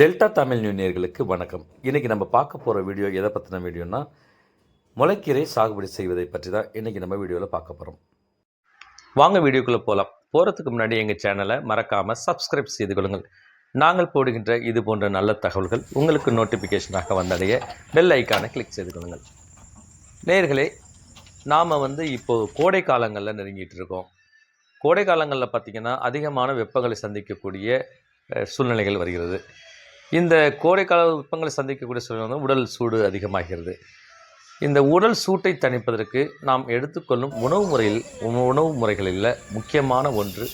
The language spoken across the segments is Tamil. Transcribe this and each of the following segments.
டெல்டா தமிழ் நியூனியர்களுக்கு வணக்கம். இன்றைக்கி நம்ம பார்க்க போகிற வீடியோ எதை பற்றின வீடியோனா முளைக்கீரை சாகுபடி செய்வதை பற்றி தான் இன்றைக்கி நம்ம வீடியோவில் பார்க்க போகிறோம் வாங்க வீடியோக்குள்ளே போகலாம் போகிறதுக்கு முன்னாடி எங்கள் சேனலை மறக்காமல் சப்ஸ்கிரைப் செய்து கொள்ளுங்கள். நாங்கள் போடுகின்ற இது போன்ற நல்ல தகவல்கள் உங்களுக்கு நோட்டிஃபிகேஷனாக வந்தடைய பெல் ஐக்கானை கிளிக் செய்து கொள்ளுங்கள். நேர்களே நாம் வந்து இப்போது கோடை காலங்களில் நெருங்கிட்டு இருக்கோம். கோடை காலங்களில் பார்த்திங்கன்னா அதிகமான வெப்பங்களை சந்திக்கக்கூடிய சூழ்நிலைகள் வருகிறது. இந்த கோடைக்கால வெப்பங்களை சந்திக்கக்கூடிய சூழ்நிலை வந்து உடல் சூடு அதிகமாகிறது. இந்த உடல் சூட்டை தணிப்பதற்கு நாம் எடுத்துக்கொள்ளும் உணவு முறையில் உணவு முறைகளில் முக்கியமான ஒன்று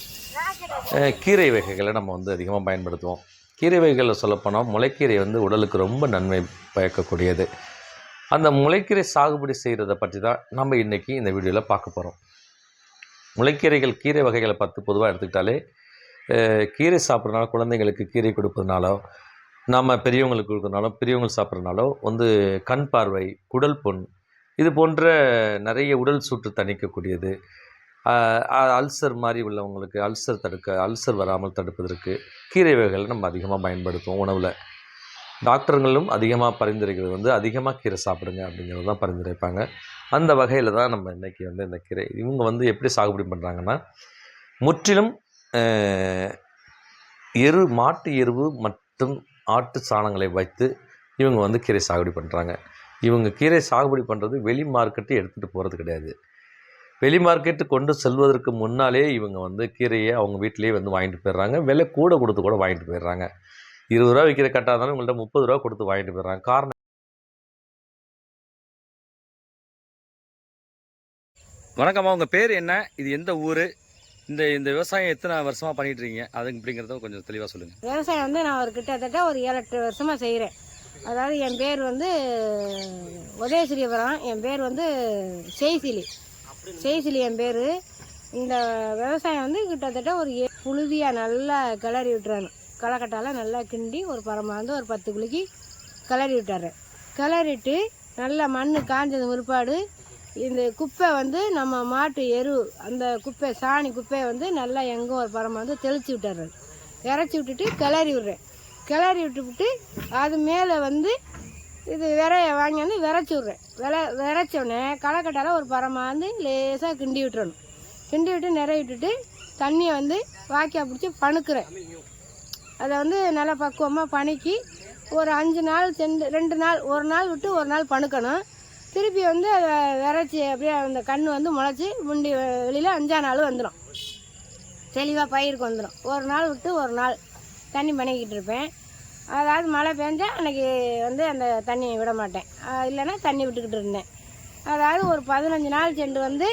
கீரை வகைகளை நம்ம வந்து அதிகமாக பயன்படுத்துவோம். கீரை வகைகளில் சொல்லப்போனால் முளைக்கீரை வந்து உடலுக்கு ரொம்ப நன்மை பயக்கக்கூடியது. அந்த முளைக்கீரை சாகுபடி செய்கிறத பற்றி தான் நம்ம இன்றைக்கி இந்த வீடியோவில் பார்க்க போகிறோம் முளைக்கீரைகள் கீரை வகைகளை பார்த்து பொதுவாக எடுத்துக்கிட்டாலே கீரை சாப்பிட்றதுனால குழந்தைங்களுக்கு கீரை கொடுப்பதுனாலோ நாம் பெரியவங்களுக்கு கொடுக்கறனாலோ பெரியவங்க சாப்பிட்றனாலோ வந்து கண் பார்வை குடல் புண் இது போன்ற நிறைய உடல் சூற்று தணிக்கக்கூடியது. அல்சர் மாதிரி உள்ளவங்களுக்கு அல்சர் தடுக்க அல்சர் வராமல் தடுப்பதற்கு கீரை வகைகளை நம்ம அதிகமாக பயன்படுத்துவோம் உணவில். டாக்டர்களும் அதிகமாக பரிந்துரைக்கிறது வந்து அதிகமாக கீரை சாப்பிடுங்க அப்படிங்கிறது தான் பரிந்துரைப்பாங்க. அந்த வகையில் தான் நம்ம இன்றைக்கி வந்து இந்த கீரை இவங்க வந்து எப்படி சாகுபடி பண்ணுறாங்கன்னா முற்றிலும் எரு மாட்டு எருவு மற்றும் ஆட்டு சாணங்களை வைத்து இவங்க வந்து கீரை சாகுபடி பண்ணுறாங்க இவங்க கீரை சாகுபடி பண்ணுறது வெளி மார்க்கெட்டு எடுத்துகிட்டு போகிறது கிடையாது. வெளி மார்க்கெட்டு கொண்டு செல்வதற்கு முன்னாலே இவங்க வந்து கீரையை அவங்க வீட்டிலேயே வந்து வாங்கிட்டு போயிடுறாங்க. விலை கூட கொடுத்து கூட வாங்கிட்டு போயிடுறாங்க. இருபது ரூபா விற்கிற கட்டாக இருந்தாலும் உங்கள்கிட்ட முப்பது ரூபா கொடுத்து வாங்கிட்டு போயிடுறாங்க. காரணம் வணக்கம்மா. உங்கள் பேர் என்ன? இது எந்த ஊர்? இந்த இந்த விவசாயம் எத்தனை வருஷமாக பண்ணிட்டு இருக்கீங்க அது இப்படிங்கிறத கொஞ்சம் தெளிவாக சொல்லுங்கள் விவசாயம் வந்து நான் ஒரு கிட்டத்தட்ட ஒரு ஏழு எட்டு வருஷமாக செய்கிறேன் அதாவது என் பேர் வந்து உதயஸ்ரீபுரம் என் பேர் வந்து செய்சிலி. செய்சிலி என் பேர். இந்த விவசாயம் வந்து கிட்டத்தட்ட ஒரு ஏ புழுதியாக நல்லா கிளறி விட்டுறாங்க களைக்கட்டால நல்லா கிண்டி ஒரு பரமாந்து ஒரு பத்து குளிக்கு கிளறி விட்டுறேன். கிளறிட்டு நல்லா மண் காஞ்சது முற்பாடு இந்த குப்பை வந்து நம்ம மாட்டு எரு அந்த குப்பை சாணி குப்பையை வந்து நல்லா எங்கே ஒரு பரமாக வந்து தெளித்து விட்டுறேன் இறச்சி விட்டுட்டு கிளறி விட்றேன். கிளறி விட்டுவிட்டு அது மேலே வந்து இது விரைய வாங்கி வந்து விரைச்சி விட்றேன். விள விரைச்சோடனே களைக்கட்டால ஒரு பரமா வந்து லேசாக கிண்டி விட்டுறணும். கிண்டி விட்டு நிறைய விட்டுட்டு தண்ணியை வந்து வாக்கியாக பிடிச்சி பணுக்கிறேன். அதை வந்து நல்லா பக்குவமாக பணுக்கி ஒரு அஞ்சு நாள் செண்டு ரெண்டு நாள் ஒரு நாள் விட்டு ஒரு நாள் பணுக்கணும். திருப்பி வந்து அதை விரைச்சி அப்படியே அந்த கன்று வந்து முளைச்சி முண்டி வெளியில் அஞ்சா நாள் வந்துடும் தெளிவாக பயிருக்கு வந்துடும் ஒரு நாள் விட்டு ஒரு நாள் தண்ணி பண்ணிக்கிட்டு இருப்பேன். அதாவது மழை பெஞ்சா அன்னைக்கு வந்து அந்த தண்ணி விட மாட்டேன். இல்லைன்னா தண்ணி விட்டுக்கிட்டு இருந்தேன். அதாவது ஒரு பதினஞ்சு நாள் செண்டு வந்து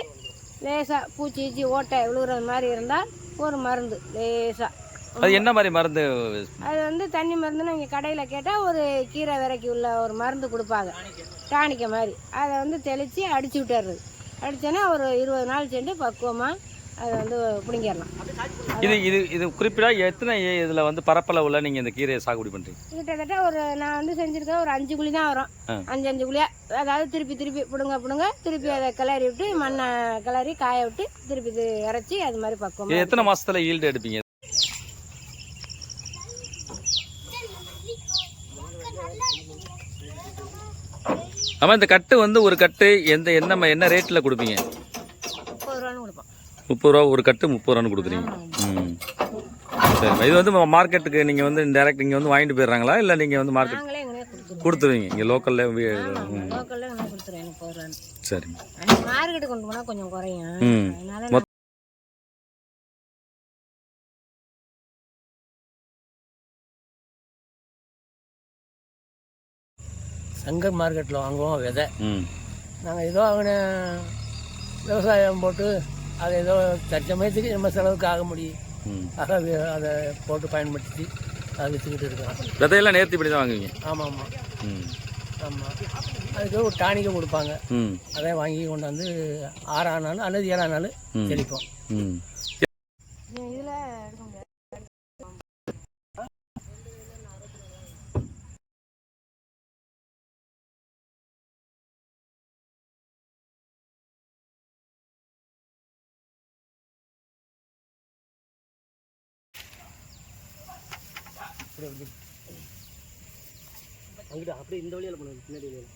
லேசாக பூச்சி ஈச்சி ஓட்டை விழுகுறது மாதிரி இருந்தால் ஒரு மருந்து லேசாக அது என்ன மாதிரி மருந்து அது வந்து தண்ணி மருந்துன்னு இங்கே கடையில் கேட்டால் ஒரு கீரை விரைக்கி உள்ள ஒரு மருந்து கொடுப்பாங்க. டானிக்க மாதிரி. அதை வந்து தெளித்து அடிச்சு விட்டுறது. அடித்தோன்னா ஒரு இருபது நாள் சென்று பக்குவமாக அதை வந்து பிடிங்கிடலாம். இது இது இது குறிப்பிட்டா எத்தனை இதில் வந்து பரப்பளவில் நீங்கள் இந்த கீரையை சாகுபடி பண்ணுறீங்க கிட்டத்தட்ட ஒரு நான் வந்து செஞ்சுருக்கேன் ஒரு அஞ்சு குழி தான் வரும். அஞ்சு அஞ்சு குழியா. அதாவது திருப்பி திருப்பி பிடுங்க பிடுங்க திருப்பி அதை கிளறி விட்டு மண்ணை கிளறி காய விட்டு திருப்பி இது இறச்சி அது மாதிரி இது பக்குவமாக எத்தனை மாசத்துல ஈல்டு எடுப்பீங்க? ஆமாம் இந்த கட்டு வந்து ஒரு கட்டு எந்த என்ன என்ன ரேட்டில் கொடுப்பீங்க? முப்பது முப்பது ரூபா ஒரு கட்டு முப்பது ரூபான்னு கொடுக்குறீங்க. ம். சரி இது வந்து மார்க்கெட்டுக்கு நீங்கள் வந்து டேரக்ட் இங்கே வந்து வாங்கிட்டு போயிடுறாங்களா? இல்லை நீங்கள் வந்து மார்க்கெட் நாங்களே கொடுத்துருவீங்க. இங்கே லோக்கலில் சரி மார்க்கெட்டு கொண்டு போனால் கொஞ்சம் குறையும். சங்கர் மார்க்கெட்டில் வாங்குவோம் விதை. நாங்கள் ஏதோ அவனை விவசாயம் போட்டு அதை ஏதோ தற்சமயத்துக்கு நம்ம செலவுக்கு ஆக முடியும் ஆக அதை போட்டு பயன்படுத்தி அதை விற்றுக்கிட்டு இருக்கிறோம். விதையெல்லாம் நேர்த்தி பண்ணி தான் வாங்குவீங்க? ஆமாம் ஆமாம் ஆமாம் அதுக்கு ஒரு டானிக்கை கொடுப்பாங்க. அதை வாங்கி கொண்டு வந்து ஆறாம் நாள் அல்லது ஏழாம் நாள். தெளிப்போம் ம் இதில் எடுக்க முடியாது அப்படியே வந்து அங்கிட்ட அப்படியே இந்த வழியில் போனது பின்னாடி வழியில்.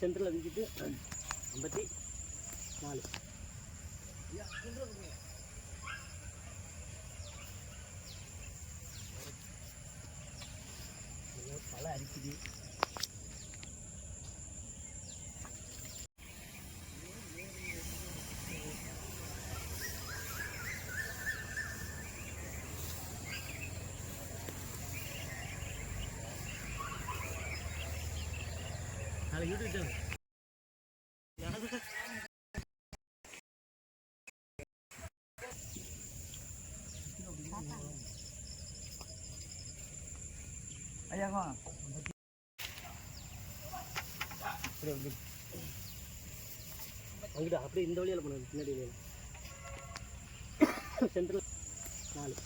சென்டரில் வந்துட்டு ஐம்பத்தி நாலு. பல அரிக்குது. ஐயாவா அங்கிட்ட அப்படியே இந்த வழியால் போனது பின்னாடி வழியால் சென்டரில் நாலு